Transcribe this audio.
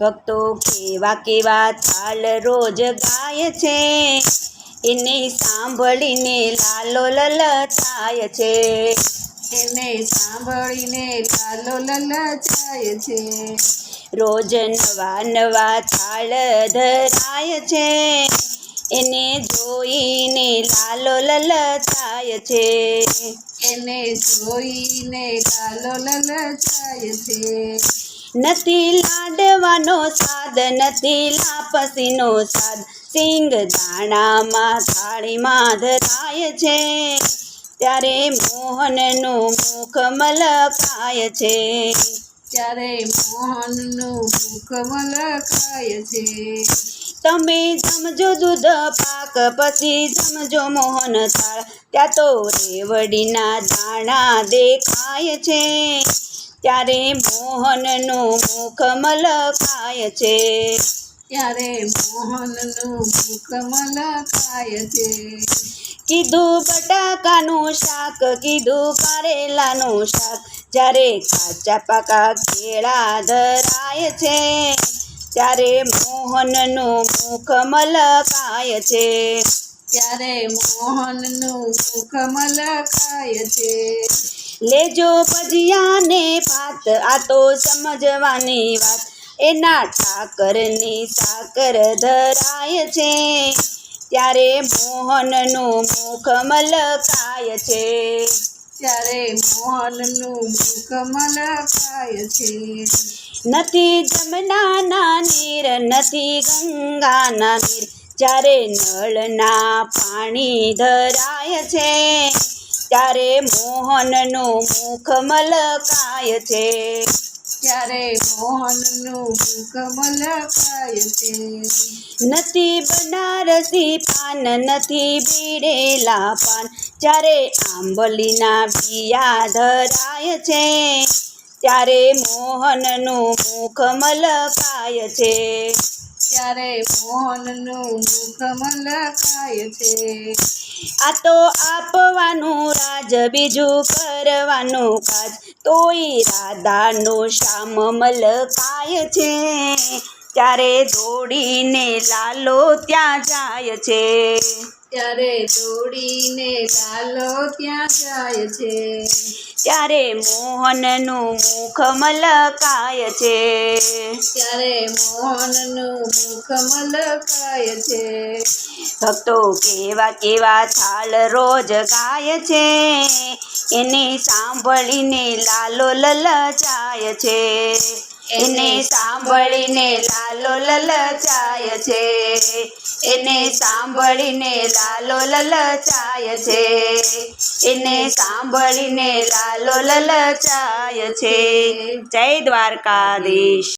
ભક્તો કેવા કેવા થાળ રોજ ગાય છે. એને સાંભળીને લાલો લલચાય છે. એને સાંભળીને લાલો લલચાય છે. રોજ નવા નવા તાળ ધરાય છે. એને જોઈને લાલો લલચાય છે. એને જોઈને લાલો લલચાય છે. નથી લાડવાનો સ્વાદ નથી લાપસીનો સ્વાદ. સિંગ દાણામાં થાળીમાં ધરાય છે. ત્યારે મોહનનું મુખ મલકાય છે. ત્યારે મોહનનું મુખ મલકાય છે. તમે જમજો દૂધ પાક પછી જમજો મોહન થાળ. ત્યાં તો રેવડીના દાણા દેખાય છે. ત્યારે મોહનનું મુખ મલકાય છે. ત્યારે મોહનનું મુખ મલકાય છે. કીધું બટાકાનું શાક કીધું કારેલાનું શાક જ્યારે કાચા પાકા કેળા ધરાય છે. ત્યારે મોહનનું મુખ મલકાય છે. ત્યારે મોહનનું મુખ મલકાય છે. લેજો ભજીયાને ભાત. આ તો સમજવાની વાત. એના ઠાકરની સાકર ધરાય છે. ત્યારે મોહનનું મુખ મલકાય છે. ત્યારે મોહનનું મુખ મલકાય છે. નથી જમનાના નીર નથી ગંગાના નીર. જ્યારે નળના પાણી ધરાય છે. ત્યારે મોહનનું મુખ મલકાય છે. ત્યારે મોહનનું મુખ મલકાય છે. નથી બનારસી પાન નથી બીડેલા પાન જ્યારે આંબલીના બિયા ધરાય છે. ત્યારે મોહનનું મુખ મલકાય છે. ત્યારે મોહનનું મુખ મલકાય છે. આ તો આપવાનું રાજ, બીજું કરવાનું કાજ. તોય રાધાનો શ્યામ મલકાય છે. ત્યારે દોડીને લાલો ત્યાં જાય છે. ત્યારે દોડીને લાલો ત્યાં જાય છે. ત્યારે મોહનનું મુખ મલકાય છે. ત્યારે મોહનનું મુખ મલકાય છે. ભક્તો કેવા કેવા થાળ રોજ ગાય છે. એને સાંભળીને લાલો લલચાય છે. એને સાંભળીને લાલો લલચાય છે. એને સાંભળીને લાલો લલચાય છે. એને સાંભળીને લાલો લલચાય છે. જય દ્વારકાધીશ.